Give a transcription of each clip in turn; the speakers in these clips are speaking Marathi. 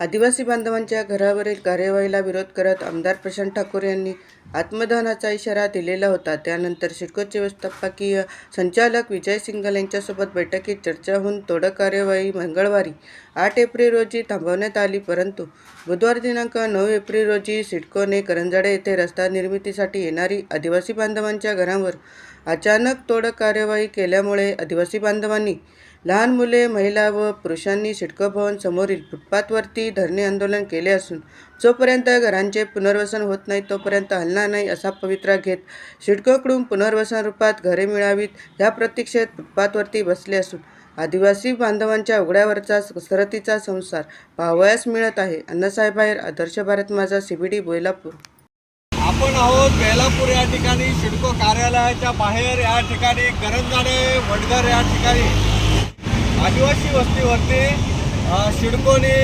आदिवासी बांधवांच्या घरावरील कार्यवाहीला विरोध करत आमदार प्रशांत ठाकूर यांनी आत्मदहनाचा इशारा दिलेला होता. त्यानंतर सिडकोचे व्यवस्थापकीय संचालक विजय सिंगल यांच्यासोबत बैठकीत चर्चा होऊन तोडक कार्यवाही मंगळवारी आठ एप्रिल रोजी थांबवण्यात आली. परंतु बुधवार दिनांक नऊ एप्रिल रोजी सिडकोने करंजाडे येथे रस्ता निर्मितीसाठी येणारी आदिवासी बांधवांच्या घरांवर अचानक तोडक कार्यवाही केल्यामुळे आदिवासी बांधवांनी लहान मुले महिला व पुरुषांनी सिडको भवन समोरील फुटपाथवरती धरणे आंदोलन केले असून जोपर्यंत घरांचे पुनर्वसन होत नाही तोपर्यंत हलणार नाही असा पवित्रा घेत सिडकोकडून पुनर्वसन रूपात घरे मिळावीत या प्रतीक्षेत फुटपाथवरती बसले असून आदिवासी बांधवांच्या उघड्यावरचा कसरतीचा संसार पाहावयास मिळत आहे. अण्णासाहेबाहेर आदर्श भारत माझा सीबीडी बोयलापूर आपण आहोत बेलापूर या ठिकाणी. सिडको कार्यालयाच्या बाहेर या ठिकाणी करंजाडे वडगर या ठिकाणी. आदिवासी वस्तीवरती शिडकोने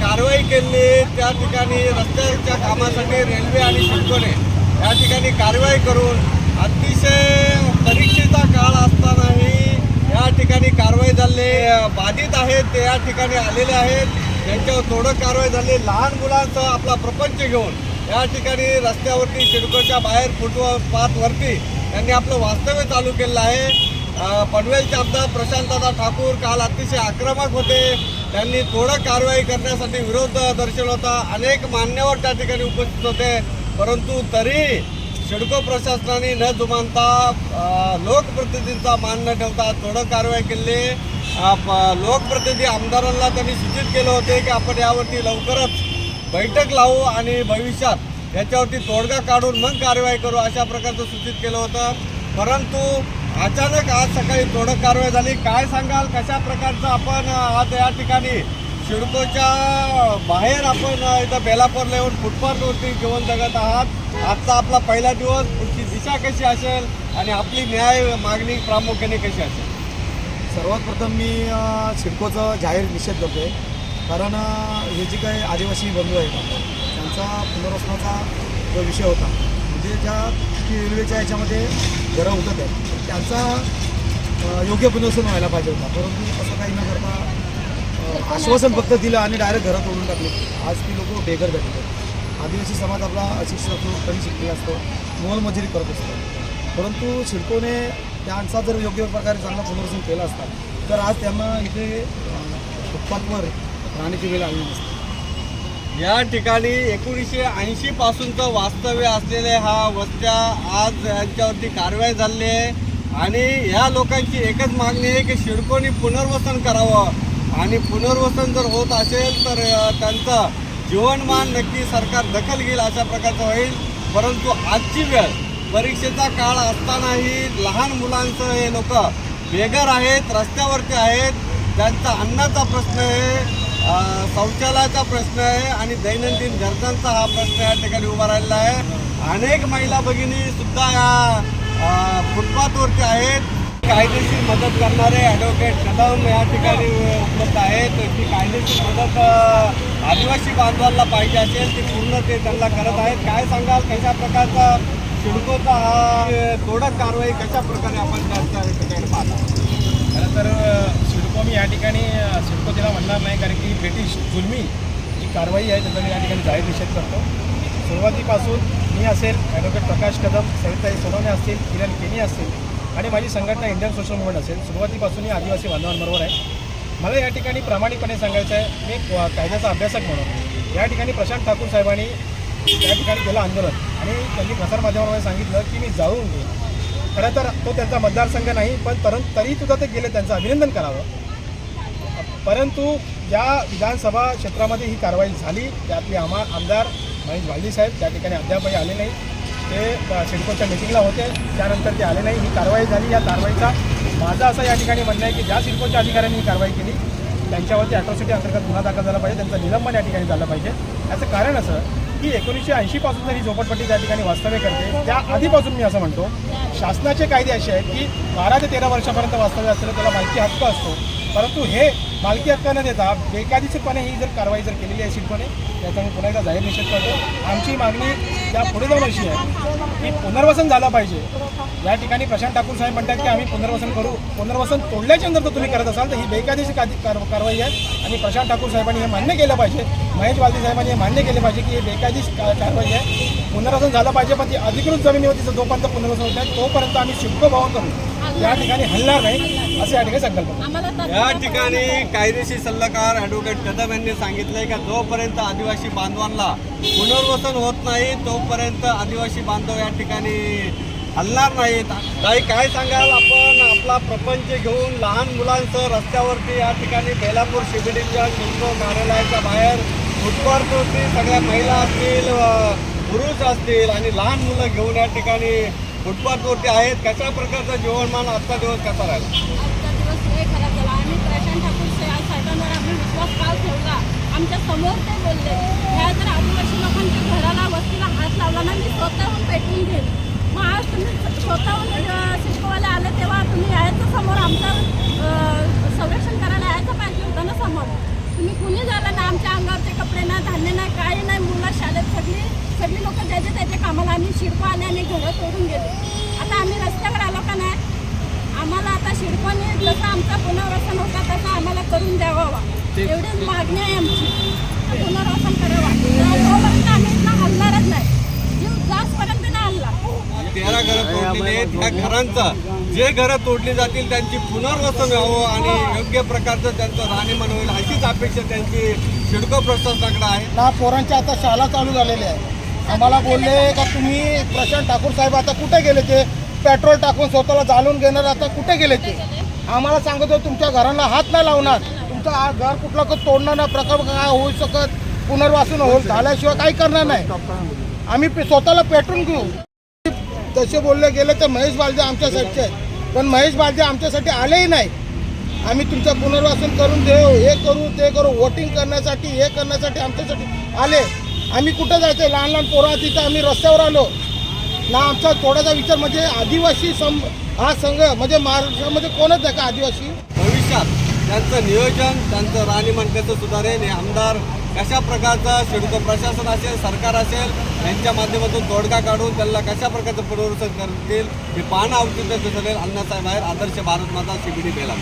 कारवाई केली त्या ठिकाणी रस्त्याच्या कामासाठी रेल्वे आणि शिडकोने या ठिकाणी कारवाई करून अतिशय परीक्षेचा काळ असतानाही या ठिकाणी कारवाई झाली. बाधित आहेत ते या ठिकाणी आलेले आहेत. त्यांच्यावर थोडं कारवाई झाली. लहान मुलांचा आपला प्रपंच घेऊन या ठिकाणी रस्त्यावरती शिडकोच्या बाहेर फुटपाथवरती त्यांनी आपलं वास्तव्य चालू केलं आहे. पनवेलचे आमदार प्रशांतदादा ठाकूर काल अतिशय आक्रमक होते. त्यांनी थोडं कारवाई करण्यासाठी विरोध दर्शवला होता. अनेक मान्यवर त्या ठिकाणी उपस्थित होते. परंतु तरी सिडको प्रशासनाने न जुमानता लोकप्रतिनिधींचा मान न ठेवता थोडं कारवाई केली. प- लोकप्रतिनिधी आमदारांना त्यांनी सूचित केले होते की आपण यावरती लवकरच बैठक लावू आणि भविष्यात याच्यावरती तोडगा काढून मग कारवाई करू अशा प्रकारचं सूचित केलं होतं. परंतु अचानक आज सकाळी तोडक कारवाई झाली. काय सांगाल? कशा प्रकारचं आपण आज या ठिकाणी शिडकोच्या बाहेर आपण इथं बेलापूरला येऊन फुटपाथवरती जेवण जगत आहात. आजचा आपला पहिला दिवस. पुढची दिशा कशी असेल आणि आपली न्याय मागणी प्रामुख्याने कशी असेल? सर्वात प्रथम मी शिडकोचं जाहीर निषेध करतो आहे कारण हे जे काही आदिवासी बंधू आहेत त्यांचा पुनर्वसनाचा जो विषय होता म्हणजे ज्या की रेल्वेच्या याच्यामध्ये घरं उठत आहेत त्याचा योग्य पुनर्सन व्हायला पाहिजे होता. परंतु असं काही न करता आश्वासन फक्त दिलं आणि डायरेक्ट घरात ओढून टाकले. आज ती लोक बेघर भेटत आहेत. आदिवासी समाज आपला अशिक्षित असतो कमी शिकलेला असतो मोलमजुरी करत असतो. परंतु शिडकोने त्यांचा जर योग्य प्रकारे चांगला पुनर्सन केला असता तर आज त्यांना इथे फुटपाथवर राहण्याची वेळ आली नसते. या ठिकाणी एकोणीसशे ऐंशी पासूनचं वास्तव्य असलेले हा वस्त्या आज यांच्यावरती कारवाई झाली आहे. आणि ह्या लोकांची एकच मागणी आहे की शिडकोनी पुनर्वसन करावं. आणि पुनर्वसन जर होत असेल तर त्यांचं जीवनमान नक्की सरकार दखल घेईल अशा प्रकारचं होईल. परंतु आजची वेळ परीक्षेचा काळ असतानाही लहान मुलांचं हे लोक बेघर आहेत रस्त्यावरती आहेत. त्यांचा अन्नाचा प्रश्न आहे. शौचालयाचा प्रश्न आहे आणि दैनंदिन गरजांचा हा प्रश्न या ठिकाणी उभा राहिलेला आहे. अनेक महिला भगिनी सुद्धा या फुटपाथवरती आहेत. कायदेशीर मदत करणारे ॲडव्होकेट कदम या ठिकाणी उपलब्ध आहेत. ती कायदेशीर मदत आदिवासी बांधवांना पाहिजे असेल ती पूर्ण ते त्यांना करत आहेत. काय सांगाल? कशा प्रकारचा शिडकोचा हा तोडक कारवाई कशा प्रकारे आपण त्या ठिकाणी पाहता? खरं तर मग मी या ठिकाणी अ, तिला म्हणणार नाही कारण की ब्रिटिश जुलमी जी कारवाई आहे त्याचा मी या ठिकाणी जाहीर निषेध करतो. सुरुवातीपासून मी असेल ॲडव्होकेट प्रकाश कदम सविताई सोनवणे असतील किरण केनी असतील आणि माझी संघटना इंडियन सोशल मुवमेंट असेल. सुरुवातीपासून ही आदिवासी बांधवांबरोबर आहे. मला या ठिकाणी प्रामाणिकपणे सांगायचं आहे मी कायद्याचा अभ्यासक म्हणून. या ठिकाणी प्रशांत ठाकूर साहेबांनी त्या ठिकाणी केलं आंदोलन. आणि त्यांनी प्रसारमाध्यमामध्ये सांगितलं की मी जाळून घेईन खरं तर तो त्यांचा मतदारसंघ नाही पण तर तरी सुद्धा ते गेले त्यांचं अभिनंदन करावं. परंतु या विधानसभा क्षेत्रामध्ये ही कारवाई झाली. त्यातले आम्हा आमदार महेश भालदी साहेब त्या ठिकाणी अद्यापही आले नाही. ते सिडकोच्या मिटिंगला होते. त्यानंतर ते आले नाही. ही कारवाई झाली. या कारवाईचा माझं असं या ठिकाणी म्हणणं आहे की ज्या सिडकोच्या अधिकाऱ्यांनी ही कारवाई केली त्यांच्यावरती अट्रॉसिटी अंतर्गत गुन्हा दाखल झाला पाहिजे. त्यांचं निलंबन या ठिकाणी झालं पाहिजे. याचं कारण असं की एकोणीसशे ऐंशीपासून जर ही झोपडपट्टी त्या ठिकाणी वास्तव्य करते. त्या आधीपासून मी असं म्हणतो शासनाचे कायदे असे आहेत की बारा ते तेरा वर्षापर्यंत वास्तव्य असलेलं त्याला माहिती हक्क असतो. परंतु हे मालकी हक्क न देता. बेकायदेशीरपणे ही जर कारवाई जर केलेली आहे सिडकोने त्याचा मी पुन्हा एकदा जाहीर निषेध करतो. आमची मागणी त्या पुढे जाऊन अशी आहे की पुनर्वसन झालं पाहिजे. या ठिकाणी प्रशांत ठाकूर साहेब म्हणतात की आम्ही पुनर्वसन करू. पुनर्वसन तोडल्याच्या नंतर जर तुम्ही करत असाल तर ही बेकायदेशीर का- कारवाई आहे. आणि प्रशांत ठाकूर साहेबांनी हे मान्य केलं पाहिजे. महेश वालदे साहेबांनी हे मान्य केले पाहिजे की हे बेकायदेशीर कारवाई आहे. पुनर्वसन झालं पाहिजे पण ती अधिकृत जमिनीवरती जोपर्यंत पुनर्वसन होत आहे तोपर्यंत आम्ही शिल्प भवन करू. या ठिकाणी हलणार नाही असे या ठिकाणी संकल्प या ठिकाणी कायदेशीर सल्लागार ॲडव्होकेट कदम यांनी सांगितलंय का जोपर्यंत आदिवासी बांधवांना पुनर्वसन होत नाही तोपर्यंत आदिवासी बांधव या ठिकाणी हलणार नाहीत. काही काय सांगाल आपण? आपला प्रपंच घेऊन लहान मुलांसह रस्त्यावरती या ठिकाणी बेलापूर शिबिडीच्या शिल्पो कार्यालयाच्या बाहेर फुटपाथवरती सगळ्या महिला असतील पुरुष असतील आणि लहान मुलं घेऊन या ठिकाणी फुटपाथवरती आहेत कशा प्रकारचं जीवनमान आजचा दिवस कसा राहिला? आजचा दिवस लय खराब झाला आम्ही प्रशांत ठाकूर साहेब- साहेबांवर आम्ही विश्वास का ठेवला? आमच्यासमोर ते बोलले ह्या जर आदिवासी लोकांच्या घराला वस्तीला हात लावला ना मी स्वतःहून पेटवून घेईन. मग आज तुम्ही स्वतःहून अं, शिल्पवाले आले तेव्हा तुम्ही यायचं समोर आमचं अं, संरक्षण करायला यायचं पाहिजे होतं ना समोर. तुम्ही कुणी झालं ना आमच्या अंगावरचे कपडे ना धान्य नाही काही नाही मुलं शाळेत सगळी सगळी लोक ज्याच्या त्याच्या कामाला आम्ही शिडको आले आणि घरं तोडून गेलो आता आम्ही रस्त्यावर आलो का नाही आम्हाला आता शिडकोने जसं आमचा पुनर्वसन होता तसं आम्हाला करून द्यावा एवढीच मागणी आहे आमची पुनर्वसन करावं तोपर्यंत आम्ही इथनं हलणारच नाही जीव जास्तपर्यंत नाही हल्ला तेरा घरं तोडलेली आहेत ह्या घरांचं. जे घरं तोडली जातील त्यांची पुनर्वसन व्हावं आणि योग्य प्रकारचं त्यांचं राहणीमान होईल अशीच अपेक्षा त्यांची सिडको प्रशासनाकडे आहे. ना पोरांच्या आता शाळा चालू झालेल्या आहे. आम्हाला बोलले का तुम्ही प्रशांत ठाकूर साहेब आता कुठे गेले ते? पेट्रोल टाकून स्वतःला जाळून घेणार आता कुठे गेले ते? आम्हाला सांगत होतो तुमच्या घरांना हात नाही लावणार. तुमचं घर कुठला क- तोडणार नाही प्रकार काय होऊ शकत? पुनर्वासन होईल झाल्याशिवाय काही करणार नाही. आम्ही पे- स्वतःला पेटून घेऊ. तसे बोलले गेले तर महेश बालदे आमच्यासाठी आहेत. पण महेश बालदे आमच्यासाठी आलेही नाही आम्ही तुमचं पुनर्वासन करून देऊ हे करू ते करू वोटिंग करण्यासाठी हे करण्यासाठी आमच्यासाठी आले. आम्ही कुठं जायचं? लहान लहान पोरा तिथं आम्ही रस्त्यावर आलो. ना आमचा थोडासा विचार म्हणजे आदिवासी सम हा संघ म्हणजे महाराष्ट्रामध्ये कोणच आहे का आदिवासी? भविष्यात त्यांचं नियोजन त्यांचं राहणीमान कसं सुधारेल हे आमदार कशा प्रकारचा सिडको प्रशासन असेल सरकार असेल यांच्या माध्यमातून तोडगा काढून त्यांना कशा प्रकारचं पुनर्वसन करतील हे पाहणं आवश्यक ठरेल अण्णासाहेब बाहेर आदर्श भारत माता सीबीडी बेला